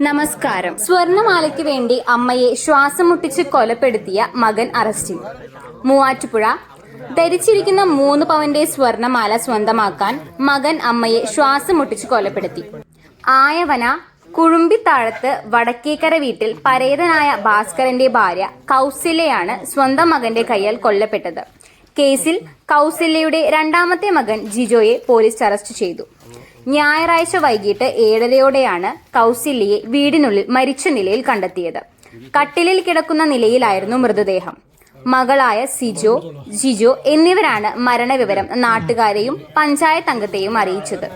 നമസ്കാരം. സ്വർണമാലയ്ക്ക് വേണ്ടി അമ്മയെ ശ്വാസം മുട്ടിച്ച് കൊലപ്പെടുത്തിയ മകൻ അറസ്റ്റിൽ മൂവാറ്റുപുഴ. ധരിച്ചിരിക്കുന്ന മൂന്ന് പവന്റെ സ്വർണമാല സ്വന്തമാക്കാൻ മകൻ അമ്മയെ ശ്വാസം മുട്ടിച്ച് കൊലപ്പെടുത്തി. ആയവന കുഴുമ്പിത്താഴത്ത് വടക്കേക്കര വീട്ടിൽ പരേതനായ ഭാസ്കരന്റെ ഭാര്യ കൗസല്യയാണ് സ്വന്തം മകന്റെ കയ്യാൽ കൊല്ലപ്പെട്ടത്. കേസിൽ കൗസല്യയുടെ രണ്ടാമത്തെ മകൻ ജിജോയെ പോലീസ് അറസ്റ്റ് ചെയ്തു. ഞായറാഴ്ച വൈകിട്ട് ഏഴരയോടെയാണ് കൗസല്യയെ വീടിനുള്ളിൽ മരിച്ച നിലയിൽ കണ്ടെത്തിയത്. കട്ടിലിൽ കിടക്കുന്ന നിലയിലായിരുന്നു മൃതദേഹം. മകളായ സിജോ ജിജോ എന്നിവരാണ് മരണവിവരം നാട്ടുകാരെയും പഞ്ചായത്ത് അംഗത്തെയും അറിയിച്ചത്.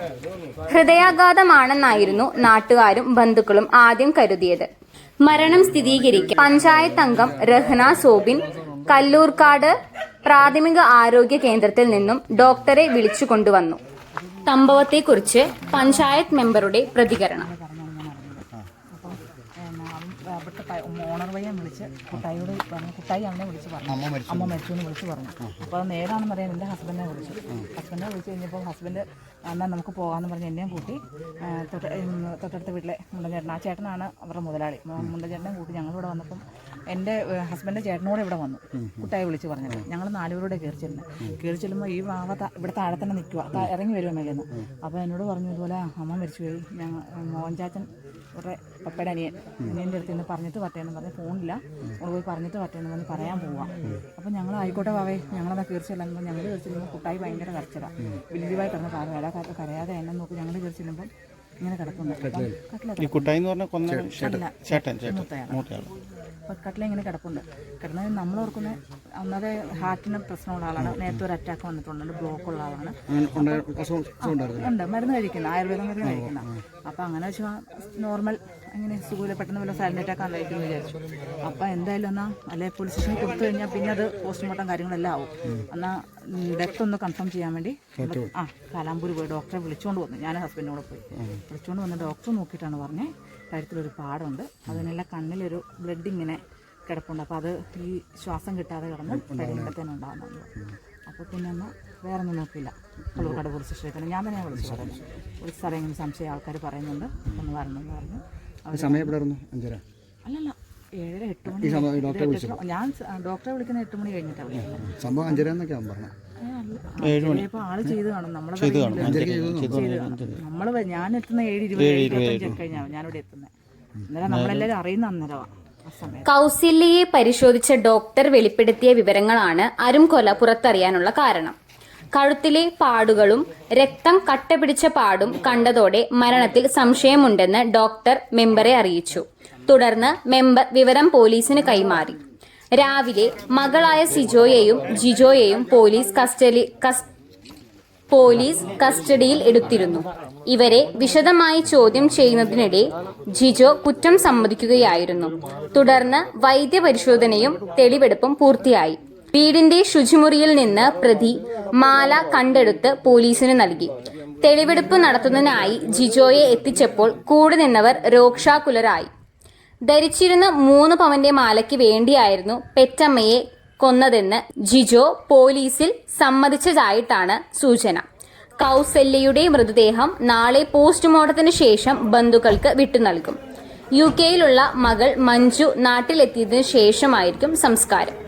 ഹൃദയാഘാതമാണെന്നായിരുന്നു നാട്ടുകാരും ബന്ധുക്കളും ആദ്യം കരുതിയത്. മരണം സ്ഥിരീകരിക്കാൻ പഞ്ചായത്ത് അംഗം രഹ്ന സോബിൻ കല്ലൂർക്കാട് പ്രാഥമിക ആരോഗ്യ കേന്ദ്രത്തിൽ നിന്നും ഡോക്ടറെ വിളിച്ചു കൊണ്ടുവന്നു. സംഭവത്തെക്കുറിച്ച് പഞ്ചായത്ത് മെമ്പറുടെ പ്രതികരണം. അവിടുത്തെ ഓണർ പയ്യൻ വിളിച്ച് കുട്ടായിയോട് പറഞ്ഞു കുട്ടായി അമ്മയെ വിളിച്ച് പറഞ്ഞു അമ്മ മരിച്ചു എന്ന് വിളിച്ച് പറഞ്ഞു. അപ്പോൾ അത് നേരാണെന്ന് പറയാൻ എന്റെ ഹസ്ബൻഡിനെ വിളിച്ചു. ഹസ്ബൻഡിനെ വിളിച്ച് കഴിഞ്ഞപ്പോൾ ഹസ്ബൻഡ് എന്നാൽ നമുക്ക് പോകാമെന്ന് പറഞ്ഞ് എന്നെയും കൂട്ടി തൊട്ട് തൊട്ടടുത്ത വീട്ടിലെ മുണ്ടൻചേട്ടൻ ആ ചേട്ടനാണ് അവരുടെ മുതലാളി. മുണ്ടചേട്ടനെയും മുണ്ടൻചേട്ടനെ കൂട്ടി ഞങ്ങളിവിടെ വന്നപ്പം എന്റെ ഹസ്ബൻഡ് ചേട്ടനോട് ഇവിടെ വന്നു. കുട്ടായി വിളിച്ച് പറഞ്ഞത് ഞങ്ങൾ നാലുപേരോടെ കയറി ചെല്ലുന്നത് കയറി ചെല്ലുമ്പോൾ ഈ വാവ ഇവിടെ താഴെ തന്നെ നിൽക്കുക ഇറങ്ങി വരുവാൻ മേളിൽ നിന്ന് അപ്പോൾ എന്നോട് പറഞ്ഞു ഇതുപോലെ അമ്മ മരിച്ചു പോയി. ഞങ്ങൾ മോഹൻ ചാച്ചൻ ഇവിടെ പപ്പയുടെ അനിയൻ അനിയന്റെ അടുത്ത് നിന്ന് പറഞ്ഞിട്ട് പറ്റേന്ന് പറഞ്ഞ് ഫോണില്ല. അവിടെ പോയി പറഞ്ഞിട്ട് പറ്റേന്ന് പറഞ്ഞ് പറയാൻ പോവാം. അപ്പോൾ ഞങ്ങൾ ആയിക്കോട്ടെ വാവേ. ഞങ്ങളതാ കയറി ചെല്ലുമ്പോൾ ഞങ്ങൾ കയറി ചെല്ലുമ്പോൾ കുട്ടായി ഭയങ്കര കരച്ചിലാണ് കാരണം കിടന്ന് ഇട കരയാതെ എന്നെ നോക്കി ഞങ്ങൾ കയറി ചെല്ലുമ്പോൾ ഇങ്ങനെ കട്ടില ഈ കുട്ടായി എന്ന് പറഞ്ഞാൽ കൊന്ന ചേട്ടൻ ചേട്ടൻ. കട്ടില ഇങ്ങനെ കിടപ്പുണ്ട്. കിടന്നത് നമ്മൾ ഓർക്കുന്നത് അന്നത്തെ ഹാർട്ടിന് പ്രശ്നമുള്ള ആളാണ്. നേരത്തെ ഒരു അറ്റാക്ക് വന്നിട്ടുണ്ട്. ബ്ലോക്ക് ഉള്ള ആളാണ്. ഉണ്ട്. മരുന്ന് കഴിക്കുന്ന. ആയുർവേദ മരുന്ന് കഴിക്കുന്ന. അപ്പം അങ്ങനെ വെച്ചാൽ നോർമൽ അങ്ങനെ സുഖമില്ല പെട്ടെന്ന് വല്ല സൈലന്റ് അറ്റാക്ക് ആയിരിക്കും വിചാരിച്ചു. അപ്പം എന്തായാലും എന്നാൽ അല്ലെ പോലീസ് സ്റ്റേഷനിൽ കൊടുത്തു കഴിഞ്ഞാൽ പിന്നെ അത് പോസ്റ്റ്മോർട്ടം കാര്യങ്ങളെല്ലാം ആവും. എന്നാൽ ഡെത്ത് ഒന്ന് കൺഫേം ചെയ്യാൻ വേണ്ടി ആ കാലാമ്പൂർ പോയി ഡോക്ടറെ വിളിച്ചുകൊണ്ട് വന്നു. ഞാൻ ഹസ്ബൻഡിനോട് പോയി. വിളിച്ചുകൊണ്ട് വന്ന് ഡോക്ടർ നോക്കിയിട്ടാണ് പറഞ്ഞത് കഴുത്തിലൊരു പാടുണ്ട്. അതിനെല്ലാം കണ്ണിലൊരു ബ്ലഡ് ഇങ്ങനെ കിടപ്പുണ്ട്. അപ്പോൾ അത് ഈ ശ്വാസം കിട്ടാതെ കിടന്ന് കഴിയുമ്പോഴത്തേനും ഉണ്ടാകുന്നുണ്ട് അപ്പോൾ പിന്നെ ഒന്ന് വേറെ ഒന്നും നോക്കിയില്ല. കള്ളൂർക്കാട് പോലീസ് സ്റ്റേഷനിൽ ഞാൻ തന്നെയാണ് വിളിച്ചു പറഞ്ഞത് വിളിച്ച് സാറേ ഇങ്ങനെ സംശയം ആൾക്കാർ പറയുന്നുണ്ട്. ഒന്ന് വരണമെന്ന് പറഞ്ഞു. സമയം എവിടെയായിരുന്നു അഞ്ചര. അല്ലല്ല ഏഴര എട്ട് മണി എട്ട് ഞാൻ ഡോക്ടറെ വിളിക്കുന്ന എട്ട് മണി കഴിഞ്ഞിട്ടാണ് സംഭവം അഞ്ചര എന്നൊക്കെ അവൻ പറഞ്ഞു ചിലപ്പോൾ ആൾ ചെയ്ത് കാണും. നമ്മളെ നമ്മൾ ഞാൻ എത്തുന്ന ഏഴ് ഇരുപത് ഇരുപത്തഞ്ച് കഴിഞ്ഞാണ് ഞാനിവിടെ എത്തുന്നത് അന്നേരം നമ്മളെല്ലാവരും അറിയുന്ന അന്നേരമാണ് കൗസല്യയെ പരിശോധിച്ച ഡോക്ടർ വെളിപ്പെടുത്തിയ വിവരങ്ങളാണ് അരും കൊല പുറത്തറിയാനുള്ള കാരണം. കഴുത്തിലെ പാടുകളും രക്തം കട്ടപിടിച്ച പാടും കണ്ടതോടെ മരണത്തിൽ സംശയമുണ്ടെന്ന് ഡോക്ടർ മെമ്പറെ അറിയിച്ചു. തുടർന്ന് മെമ്പർ വിവരം പോലീസിന് കൈമാറി. രാവിലെ മകളായ സിജോയെയും ജിജോയെയും പോലീസ് കസ്റ്റഡി പോലീസ് കസ്റ്റഡിയിൽ എടുത്തിരുന്നു. ഇവരെ വിശദമായി ചോദ്യം ചെയ്യുന്നതിനിടെ ജിജോ കുറ്റം സമ്മതിക്കുകയായിരുന്നു. തുടർന്ന് വൈദ്യപരിശോധനയും തെളിവെടുപ്പും പൂർത്തിയായി. വീടിന്റെ ശുചിമുറിയിൽ നിന്ന് പ്രതി മാല കണ്ടെടുത്ത് പോലീസിന് നൽകി. തെളിവെടുപ്പ് നടത്തുന്നതിനായി ജിജോയെ എത്തിച്ചപ്പോൾ കൂടെ നിന്നവർ രോക്ഷാകുലരായി. ധരിച്ചിരുന്ന മൂന്ന് പവന്റെ മാലയ്ക്ക് വേണ്ടിയായിരുന്നു പെറ്റമ്മയെ കൊന്നതെന്ന് ജിജോ പോലീസിൽ സമ്മതിച്ചതായിട്ടാണ് സൂചന. കൗസല്യയുടെ മൃതദേഹം നാളെ പോസ്റ്റ്മോർട്ടത്തിന് ശേഷം ബന്ധുക്കൾക്ക് വിട്ടു നൽകും. യു കെയിലുള്ള മകൾ മഞ്ജു നാട്ടിലെത്തിയതിനു ശേഷമായിരിക്കും സംസ്കാരം.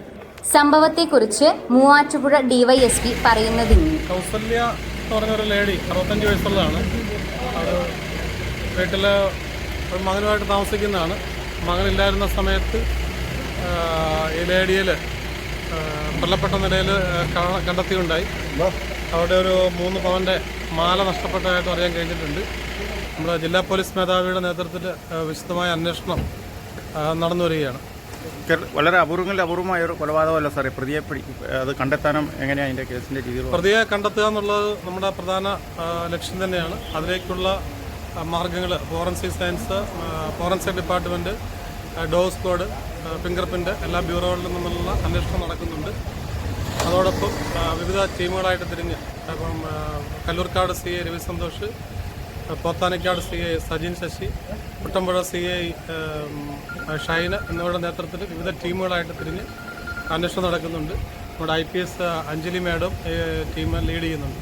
സംഭവത്തെക്കുറിച്ച് മൂവാറ്റുപുഴ ഡിവൈഎസ്പി പറയുന്നതിന്. കൗസല്യ ലേഡി അറുപത്തഞ്ച് വയസ്സുള്ളതാണ്. വീട്ടിൽ മകനുമായിട്ട് താമസിക്കുന്നതാണ്. മകനില്ലായിരുന്ന സമയത്ത് ഈ ലേഡിയിൽ കൊല്ലപ്പെട്ട നിലയിൽ കാണ- കണ്ടെത്തിയുണ്ടായി. അവിടെ ഒരു മൂന്ന് പവന്റെ മാല നഷ്ടപ്പെട്ടതായിട്ട് അറിയാൻ കഴിഞ്ഞിട്ടുണ്ട്. നമ്മുടെ ജില്ലാ പോലീസ് മേധാവിയുടെ നേതൃത്വത്തിൽ വിശദമായ അന്വേഷണം നടന്നു വരികയാണ് വളരെ അപൂർവങ്ങളിൽ അപൂർവമായ ഒരു കൊലപാതകമല്ല സാറേ. പ്രതിയെ പിടി അത് കണ്ടെത്താനും എങ്ങനെയാണ് അതിന്റെ കേസിന്റെ രീതികൾ പ്രതിയെ കണ്ടെത്തുക എന്നുള്ളത് നമ്മുടെ പ്രധാന ലക്ഷ്യം തന്നെയാണ്. അതിലേക്കുള്ള മാർഗങ്ങൾ forensic science forensic department dog squad finger print എല്ലാ ബ്യൂറോകളിൽ നിന്നുള്ള അന്വേഷണം നടക്കുന്നുണ്ട്. അതോടൊപ്പം വിവിധ ടീമുകളായിട്ട് തിരിഞ്ഞ് Kallurkad C I Ravi Santhosh Pothanikkad C I Sajin Sasi Kuttampuzha C I Shaina എന്നിവരുടെ നേതൃത്വത്തിൽ വിവിധ ടീമുകളായിട്ട് തിരിഞ്ഞ് അന്വേഷണം നടക്കുന്നുണ്ട്. നമ്മുടെ I P S Anjali madam team lead ചെയ്യുന്നുണ്ട്.